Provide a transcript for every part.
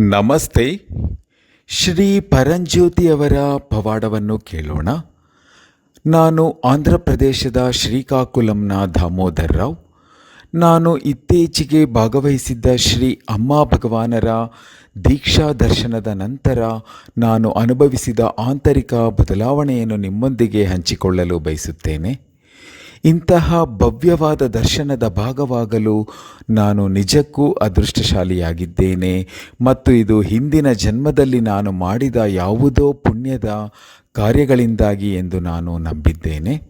ನಮಸ್ತೆ. ಶ್ರೀ ಪರಂಜ್ಯೋತಿಯವರ ಪವಾಡವನ್ನು ಕೇಳೋಣ. ನಾನು ಆಂಧ್ರ ಪ್ರದೇಶದ ಶ್ರೀಕಾಕುಲಂನ ದಾಮೋದರ್ ರಾವ್. ನಾನು ಇತ್ತೀಚೆಗೆ ಭಾಗವಹಿಸಿದ್ದ ಶ್ರೀ ಅಮ್ಮ ಭಗವಾನರ ದೀಕ್ಷಾ ದರ್ಶನದ ನಂತರ ನಾನು ಅನುಭವಿಸಿದ ಆಂತರಿಕ ಬದಲಾವಣೆಯನ್ನು ನಿಮ್ಮೊಂದಿಗೆ ಹಂಚಿಕೊಳ್ಳಲು ಬಯಸುತ್ತೇನೆ. ಇಂತಹ ಭವ್ಯವಾದ ದರ್ಶನದ ಭಾಗವಾಗಲು ನಾನು ನಿಜಕ್ಕೂ ಅದೃಷ್ಟಶಾಲಿಯಾಗಿದ್ದೇನೆ. ಮತ್ತು ಇದು ಹಿಂದಿನ ಜನ್ಮದಲ್ಲಿ ನಾನು ಮಾಡಿದ ಯಾವುದೋ ಪುಣ್ಯದ ಕಾರ್ಯಗಳಿಂದಾಗಿ ಎಂದು ನಾನು ನಂಬಿದ್ದೇನೆ.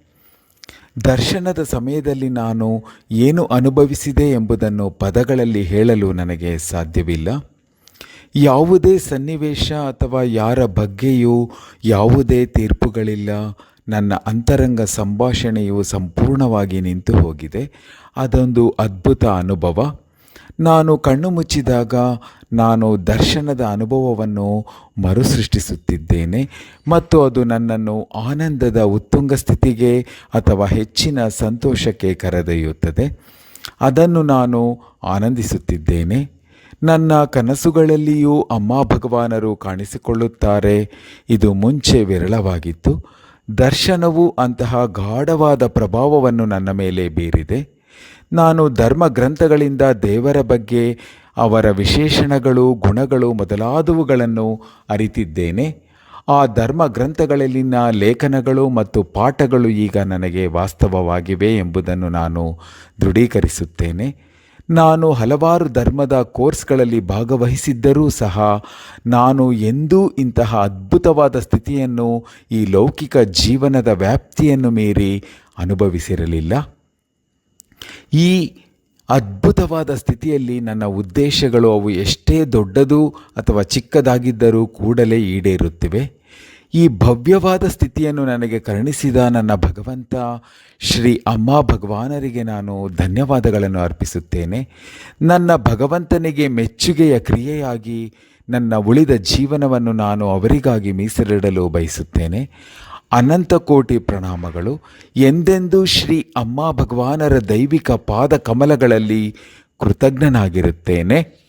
ದರ್ಶನದ ಸಮಯದಲ್ಲಿ ನಾನು ಏನು ಅನುಭವಿಸಿದೆ ಎಂಬುದನ್ನು ಪದಗಳಲ್ಲಿ ಹೇಳಲು ನನಗೆ ಸಾಧ್ಯವಿಲ್ಲ. ಯಾವುದೇ ಸನ್ನಿವೇಶ ಅಥವಾ ಯಾರ ಬಗ್ಗೆಯೂ ಯಾವುದೇ ತೀರ್ಪುಗಳಿಲ್ಲ. ನನ್ನ ಅಂತರಂಗ ಸಂಭಾಷಣೆಯು ಸಂಪೂರ್ಣವಾಗಿ ನಿಂತು ಹೋಗಿದೆ. ಅದೊಂದು ಅದ್ಭುತ ಅನುಭವ. ನಾನು ಕಣ್ಣು ಮುಚ್ಚಿದಾಗ ನಾನು ದರ್ಶನದ ಅನುಭವವನ್ನು ಮರುಸೃಷ್ಟಿಸುತ್ತಿದ್ದೇನೆ ಮತ್ತು ಅದು ನನ್ನನ್ನು ಆನಂದದ ಉತ್ತುಂಗ ಸ್ಥಿತಿಗೆ ಅಥವಾ ಹೆಚ್ಚಿನ ಸಂತೋಷಕ್ಕೆ ಕರೆದೊಯ್ಯುತ್ತದೆ. ಅದನ್ನು ನಾನು ಆನಂದಿಸುತ್ತಿದ್ದೇನೆ. ನನ್ನ ಕನಸುಗಳಲ್ಲಿಯೂ ಅಮ್ಮ ಭಗವಾನರು ಕಾಣಿಸಿಕೊಳ್ಳುತ್ತಾರೆ. ಇದು ಮುಂಚೆ ವಿರಳವಾಗಿತ್ತು. ದರ್ಶನವು ಅಂತಹ ಗಾಢವಾದ ಪ್ರಭಾವವನ್ನು ನನ್ನ ಮೇಲೆ ಬೀರಿದೆ. ನಾನು ಧರ್ಮ ಗ್ರಂಥಗಳಿಂದ ದೇವರ ಬಗ್ಗೆ, ಅವರ ವಿಶೇಷಣಗಳು, ಗುಣಗಳು ಮೊದಲಾದವುಗಳನ್ನು ಅರಿತಿದ್ದೇನೆ. ಆ ಧರ್ಮ ಗ್ರಂಥಗಳಲ್ಲಿನ ಲೇಖನಗಳು ಮತ್ತು ಪಾಠಗಳು ಈಗ ನನಗೆ ವಾಸ್ತವವಾಗಿವೆ ಎಂಬುದನ್ನು ನಾನು ದೃಢೀಕರಿಸುತ್ತೇನೆ. ನಾನು ಹಲವಾರು ಧರ್ಮದ ಕೋರ್ಸ್ಗಳಲ್ಲಿ ಭಾಗವಹಿಸಿದ್ದರೂ ಸಹ ನಾನು ಎಂದೂ ಇಂತಹ ಅದ್ಭುತವಾದ ಸ್ಥಿತಿಯನ್ನು ಈ ಲೌಕಿಕ ಜೀವನದ ವ್ಯಾಪ್ತಿಯನ್ನು ಮೀರಿ ಅನುಭವಿಸಿರಲಿಲ್ಲ. ಈ ಅದ್ಭುತವಾದ ಸ್ಥಿತಿಯಲ್ಲಿ ನನ್ನ ಉದ್ದೇಶಗಳು ಅವು ಎಷ್ಟೇ ದೊಡ್ಡದು ಅಥವಾ ಚಿಕ್ಕದಾಗಿದ್ದರೂ ಕೂಡಲೇ ಈಡೇರುತ್ತಿವೆ. ಈ ಭವ್ಯವಾದ ಸ್ಥಿತಿಯನ್ನು ನನಗೆ ಕರುಣಿಸಿದ ನನ್ನ ಭಗವಂತ, ಶ್ರೀ ಅಮ್ಮ ಭಗವಾನರಿಗೆ ನಾನು ಧನ್ಯವಾದಗಳನ್ನು ಅರ್ಪಿಸುತ್ತೇನೆ. ನನ್ನ ಭಗವಂತನಿಗೆ ಮೆಚ್ಚುಗೆಯ ಕ್ರಿಯೆಯಾಗಿ ನನ್ನ ಉಳಿದ ಜೀವನವನ್ನು ನಾನು ಅವರಿಗಾಗಿ ಮೀಸಲಿಡಲು ಬಯಸುತ್ತೇನೆ. ಅನಂತ ಕೋಟಿ ಪ್ರಣಾಮಗಳು. ಎಂದೆಂದೂ ಶ್ರೀ ಅಮ್ಮ ಭಗವಾನರ ದೈವಿಕ ಪಾದ ಕಮಲಗಳಲ್ಲಿ ಕೃತಜ್ಞನಾಗಿರುತ್ತೇನೆ.